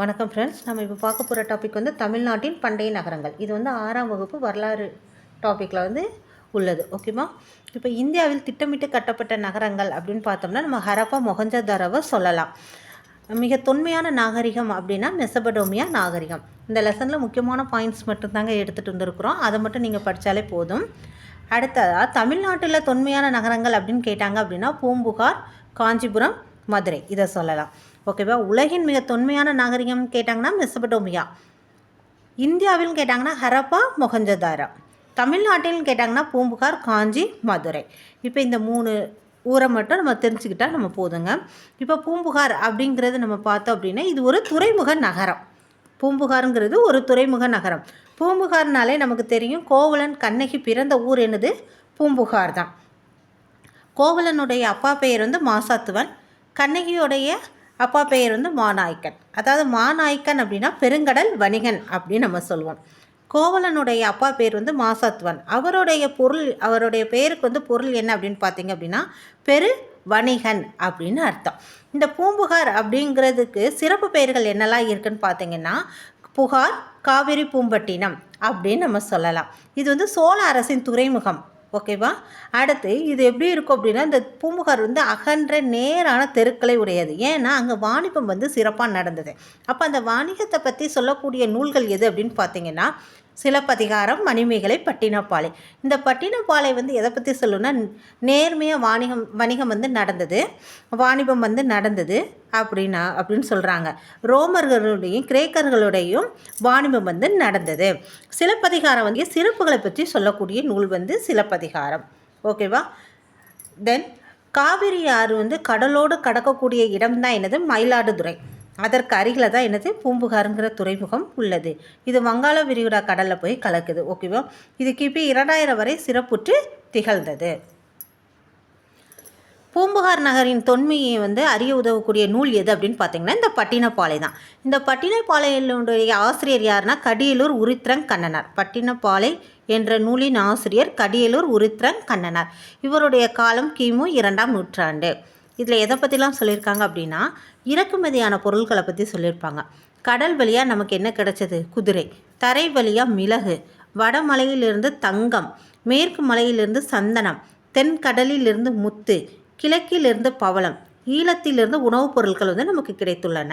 வணக்கம் ஃப்ரெண்ட்ஸ் நம்ம இப்போ பார்க்க போகிற டாபிக் வந்து தமிழ்நாட்டின் பண்டைய நகரங்கள். இது வந்து ஆறாம் வகுப்பு வரலாறு டாப்பிக்கில் வந்து உள்ளது. ஓகேவா இப்போ இந்தியாவில் திட்டமிட்டு கட்டப்பட்ட நகரங்கள் அப்படின்னு பார்த்தோம்னா நம்ம ஹரப்பா மொஹஞ்சதாரோவை சொல்லலாம். மிக தொன்மையான நாகரிகம் அப்படின்னா மெசபடோமியா நாகரிகம். இந்த லெசனில் முக்கியமான பாயிண்ட்ஸ் மட்டும்தாங்க எடுத்துகிட்டு வந்திருக்கிறோம். அதை மட்டும் நீங்கள் படித்தாலே போதும். அடுத்ததாக தமிழ்நாட்டில் தொன்மையான நகரங்கள் அப்படின்னு கேட்டாங்க அப்படின்னா பூம்புகார் காஞ்சிபுரம் மதுரை. இதை சொல்லலாம். ஓகேவா உலகின் மிக தொன்மையான நாகரிகம் கேட்டாங்கன்னா மெசபடோமியா இந்தியாவில் கேட்டாங்கன்னா ஹரப்பா மொஹஞ்சதாரா தமிழ்நாட்டில் கேட்டாங்கன்னா பூம்புகார் காஞ்சி மதுரை. இப்போ இந்த மூணு ஊரை மட்டும் நம்ம தெரிஞ்சுக்கிட்டால் நம்ம போதுங்க. இப்போ பூம்புகார் அப்படிங்கிறது நம்ம பார்த்தோம் அப்படின்னா இது ஒரு துறைமுக நகரம். பூம்புகாருங்கிறது ஒரு துறைமுக நகரம். பூம்புகார்னாலே நமக்கு தெரியும் கோவலன் கண்ணகி பிறந்த ஊர் என்னது? பூம்புகார் தான் கோவலனுடைய அப்பா பெயர் வந்து மாசாத்துவன். கண்ணகியோடைய அப்பா பெயர் வந்து மாநாய்க்கன். அதாவது மாநாய்க்கன் அப்படின்னா பெருங்கடல் வணிகன் அப்படின்னு நம்ம சொல்லுவோம். கோவலனுடைய அப்பா பேர் வந்து மாசத்வன். அவருடைய பொருள் அவருடைய பெயருக்கு வந்து பொருள் என்ன அப்படின்னு பார்த்தீங்க அப்படின்னா பெரு வணிகன் அப்படின்னு அர்த்தம். இந்த பூம்புகார் அப்படிங்கிறதுக்கு சிறப்பு பெயர்கள் என்னெல்லாம் இருக்குன்னு பார்த்தீங்கன்னா புகார் காவிரி பூம்பட்டினம் அப்படின்னு நம்ம சொல்லலாம். இது வந்து சோழ அரசின் துறைமுகம். ஓகேவா? அடுத்து இது எப்படி இருக்கும் அப்படின்னா இந்த பூம்புகார் வந்து அகன்ற நேரான தெருக்களை உடையது. ஏன்னா அங்கே வாணிபம் வந்து சிறப்பாக நடந்தது. அப்போ அந்த வாணிகத்தை பற்றி சொல்லக்கூடிய நூல்கள் எது அப்படின்னு பார்த்தீங்கன்னா சிலப்பதிகாரம் மணிமேகலை பட்டினப்பாலை. இந்த பட்டினப்பாலை வந்து எதை பற்றி சொல்லணும்னா நேர்மையாக வாணிகம் வணிகம் வந்து நடந்தது. வாணிபம் வந்து நடந்தது அப்படின்னா அப்படின்னு சொல்கிறாங்க ரோமர்களுடையும் கிரேக்கர்களுடையும் வாணிபம் வந்து நடந்தது. சிலப்பதிகாரம் வந்து சிறப்புகளை பற்றி சொல்லக்கூடிய நூல் வந்து சிலப்பதிகாரம். ஓகேவா தென் காவிரி ஆறு வந்து கடலோடு கடக்கக்கூடிய இடம் தான் என்னது? மயிலாடுதுறை. அதற்கு அருகில் தான் என்னது பூம்புகாருங்கிற துறைமுகம் உள்ளது. இது வங்காள விரிகுடா கடலில் போய் கலக்குது. ஓகேவா இது கிபி இரண்டாயிரம் வரை சிறப்புற்று திகழ்ந்தது. பூம்புகார் நகரின் தொன்மையை வந்து அறிய உதவக்கூடிய நூல் எது அப்படின்னு பார்த்தீங்கன்னா இந்த பட்டினப்பாலை தான். இந்த பட்டினப்பாலையினுடைய ஆசிரியர் யாருன்னா கடியலூர் உரித்திரங் கண்ணனார். பட்டினப்பாலை என்ற நூலின் ஆசிரியர் கடியலூர் உரித்திரங் கண்ணனார். இவருடைய காலம் கிமு இரண்டாம் நூற்றாண்டு. இதில் எதை பற்றிலாம் சொல்லியிருக்காங்க அப்படின்னா இறக்குமதியான பொருட்களை பற்றி சொல்லியிருப்பாங்க கடல் வழியாக நமக்கு என்ன கிடைச்சது? குதிரை. தரை வழியாக மிளகு. வடமலையிலிருந்து தங்கம். மேற்கு மலையிலிருந்து சந்தனம். தென் கடலிலிருந்து முத்து. கிழக்கிலிருந்து பவளம். ஈழத்திலிருந்து உணவுப் பொருட்கள் வந்து நமக்கு கிடைத்துள்ளன.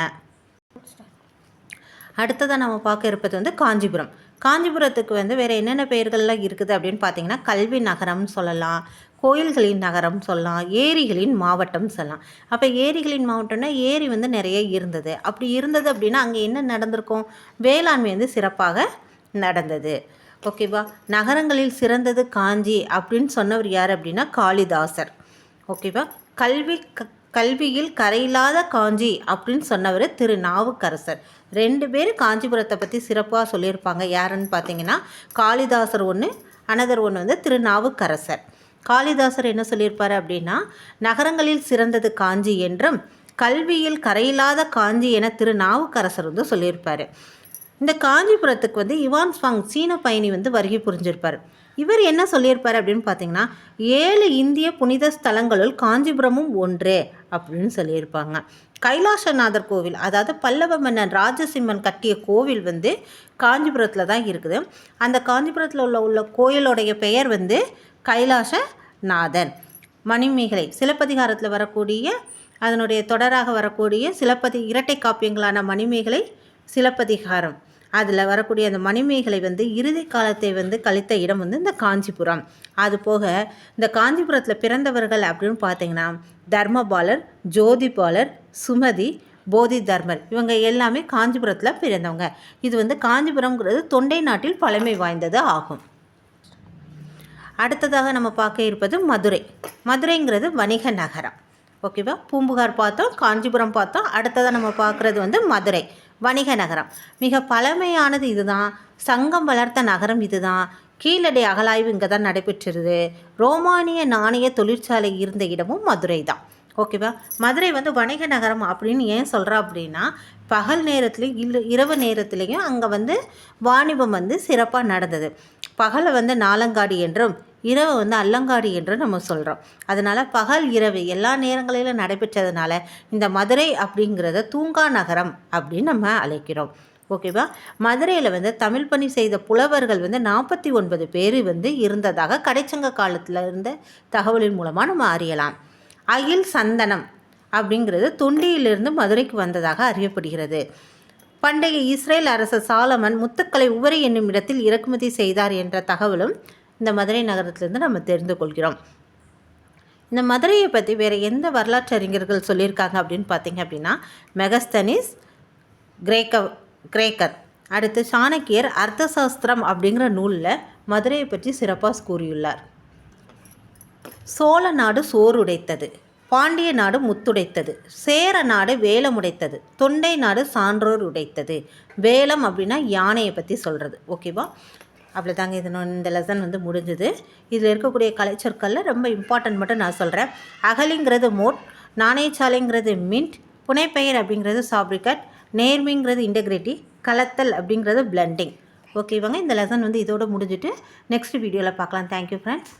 அடுத்ததாக நம்ம பார்க்க இருப்பது வந்து காஞ்சிபுரம். காஞ்சிபுரத்துக்கு வந்து வேறு என்னென்ன பெயர்கள்லாம் இருக்குது அப்படின்னு பார்த்தீங்கன்னா கல்வி நகரம்னு சொல்லலாம். கோயில்களின் நகரம் சொல்லலாம் ஏரிகளின் மாவட்டம் சொல்லலாம். அப்போ ஏரிகளின் மாவட்டம்னா ஏரி வந்து நிறைய இருந்தது. அப்படி இருந்தது அப்படின்னா அங்கே என்ன நடந்திருக்கும்? வேளாண்மை வந்து சிறப்பாக நடந்தது. ஓகேவா நகரங்களில் சிறந்தது காஞ்சி அப்படின்னு சொன்னவர் யார் அப்படின்னா காளிதாசர். ஓகேவா கல்வி க கல்வியில் கரையில்லாத காஞ்சி அப்படின்னு சொன்னவர் திரு நாவுக்கரசர். ரெண்டு பேர் காஞ்சிபுரத்தை பற்றி சிறப்பாக சொல்லியிருப்பாங்க. யாருன்னு பார்த்தீங்கன்னா காளிதாசர் ஒன்று அனதர் ஒன்று வந்து திருநாவுக்கரசர் காளிதாசர் என்ன சொல்லியிருப்பார் அப்படின்னா நகரங்களில் சிறந்தது காஞ்சி என்றும் கல்வியில் கரையில்லாத காஞ்சி என திரு நாவுக்கரசர் வந்து சொல்லியிருப்பார். இந்த காஞ்சிபுரத்துக்கு வந்து இவான் ஸ்வாங் சீன பயணி வந்து வருகை புரிஞ்சிருப்பார். இவர் என்ன சொல்லியிருப்பார் அப்படின்னு பார்த்தீங்கன்னா ஏழு இந்திய புனித ஸ்தலங்களுள் காஞ்சிபுரமும் ஒன்று அப்படின்னு சொல்லியிருப்பாங்க. கைலாசநாதர் கோவில் அதாவது பல்லவ மன்னன் ராஜசிம்மன் கட்டிய கோவில் வந்து காஞ்சிபுரத்தில் தான் இருக்குது. அந்த காஞ்சிபுரத்தில் உள்ள உள்ள கோயிலுடைய பெயர் வந்து கைலாசநாதன் மணிமேகலை சிலப்பதிகாரத்தில் வரக்கூடிய அதனுடைய தொடராக வரக்கூடிய சிலப்பதி இரட்டை காப்பியங்களான மணிமேகலை சிலப்பதிகாரம். அதில் வரக்கூடிய அந்த மணிமேகலை வந்து இறுதி காலத்தை வந்து கழித்த இடம் வந்து இந்த காஞ்சிபுரம். அது போக இந்த காஞ்சிபுரத்தில் பிறந்தவர்கள் அப்படின்னு பார்த்தீங்கன்னா தர்மபாலர் ஜோதிபாலர் சுமதி போதி தர்மர் இவங்க எல்லாமே காஞ்சிபுரத்தில் பிறந்தவங்க. இது வந்து காஞ்சிபுரம்ங்கிறது தொண்டை நாட்டில் பழமை வாய்ந்தது ஆகும். அடுத்ததாக நம்ம பார்க்க இருப்பது மதுரை. மதுரைங்கிறது வணிக நகரம். ஓகேவா பூம்புகார் பார்த்தோம் காஞ்சிபுரம் பார்த்தோம். அடுத்ததாக நம்ம பார்க்குறது வந்து மதுரை வணிக நகரம். மிக பழமையானது இதுதான். சங்கம் வளர்த்த நகரம் இதுதான். கீழடை அகலாய்வு இங்கே தான் நடைபெற்றிருது ரோமானிய நாணய தொழிற்சாலை இருந்த இடமும் மதுரை தான் ஓகேவா? மதுரை வந்து வணிக நகரம் அப்படின்னு ஏன் சொல்கிறா அப்படின்னா பகல் நேரத்துலையும் இல்லை இரவு நேரத்துலேயும் அங்கே வந்து வாணிபம் வந்து சிறப்பாக நடந்தது. பகலை வந்து நாலங்காடி என்றும் இரவு வந்து அல்லங்காடி என்று நம்ம சொல்கிறோம் அதனால் பகல் இரவு எல்லா நேரங்களிலும் நடைபெற்றதுனால இந்த மதுரை அப்படிங்கிறத தூங்கா நகரம் அப்படின்னு நம்ம அழைக்கிறோம். ஓகேவா? மதுரையில் வந்து தமிழ் பணி செய்த புலவர்கள் வந்து நாற்பத்தி ஒன்பது பேர் வந்து இருந்ததாக கடைச்சங்க காலத்தில் இருந்த தகவலின் மூலமாக நம்ம அறியலாம். அகில் சந்தனம் அப்படிங்கிறது தொண்டியிலிருந்து மதுரைக்கு வந்ததாக அறியப்படுகிறது. பண்டைய இஸ்ரேல் அரசர் சாலமன் முத்துக்களை உவரி என்னும் இடத்தில் இறக்குமதி செய்தார் என்ற தகவலும் இந்த மதுரை நகரத்திலிருந்து நம்ம தெரிந்து கொள்கிறோம். இந்த மதுரையை பற்றி வேறு எந்த வரலாற்று அறிஞர்கள் சொல்லியிருக்காங்க அப்படின்னு பார்த்தீங்க அப்படின்னா மெகஸ்தனிஸ் கிரேக்க கிரேக்கர். அடுத்து சாணக்கியர் அர்த்தசாஸ்திரம் அப்படிங்கிற நூலில் மதுரையை பற்றி சிறப்பாக கூறியுள்ளார். சோழ நாடு சோறுடைத்தது பாண்டிய நாடு முத்துடைத்தது சேர நாடு வேலம் உடைத்தது தொண்டை நாடு சான்றோர் உடைத்தது. வேலம் அப்படின்னா யானையை பற்றி சொல்கிறது ஓகேவா அவ்வளோதாங்க இது இந்த லெசன் வந்து முடிஞ்சுது. இதில் இருக்கக்கூடிய கலைச்சொற்களில் ரொம்ப இம்பார்ட்டன்ட் மட்டும் நான் சொல்கிறேன் அகலிங்கிறது மோட் நாணயச்சாலைங்கிறது மின்ட் புனைப்பெயர் அப்படிங்கிறது சாப்ரிகட் நேர்மைங்கிறது இன்டெகிரிட்டி கலத்தல் அப்படிங்கிறது பிளண்டிங் ஓகேவாங்க இந்த லெசன் வந்து இதோடு முடிஞ்சுட்டு நெக்ஸ்ட் வீடியோவில் பார்க்கலாம். Thank you friends